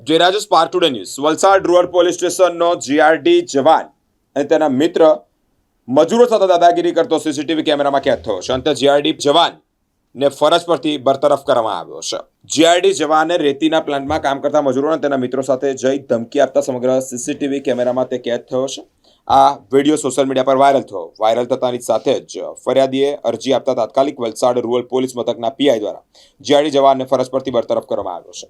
Jayraj spark today news. Valsad rural police સ્ટેશનનો GRD જવાન અને તેના મિત્ર મજૂરો સાથે દાદાગીરી કરતો સીસીટીવી કેમેરામાં કેદ થયો છે. અંતે જીઆરડી જવાન ને ફરજ પરથી બરતરફ કરવામાં આવ્યો છે. જીઆરડી જવાને રેતીના પ્લાન્ટમાં કામ કરતા મજૂરો અને તેના મિત્રો સાથે જઈ ધમકી આપતા સમગ્ર સીસીટીવી કેમેરામાં તે કેદ થયો છે. આ વીડિયો સોશિયલ મીડિયા પર વાયરલ થયો. વાયરલ થતાની સાથે જ ફરિયાદીએ અરજી આપતા તાત્કાલિક વલસાડ રૂરલ પોલીસ મથકના પીઆઈ દ્વારા જીઆરડી જવાનને ફરજ પરથી બરતરફ કરવામાં આવ્યો છે.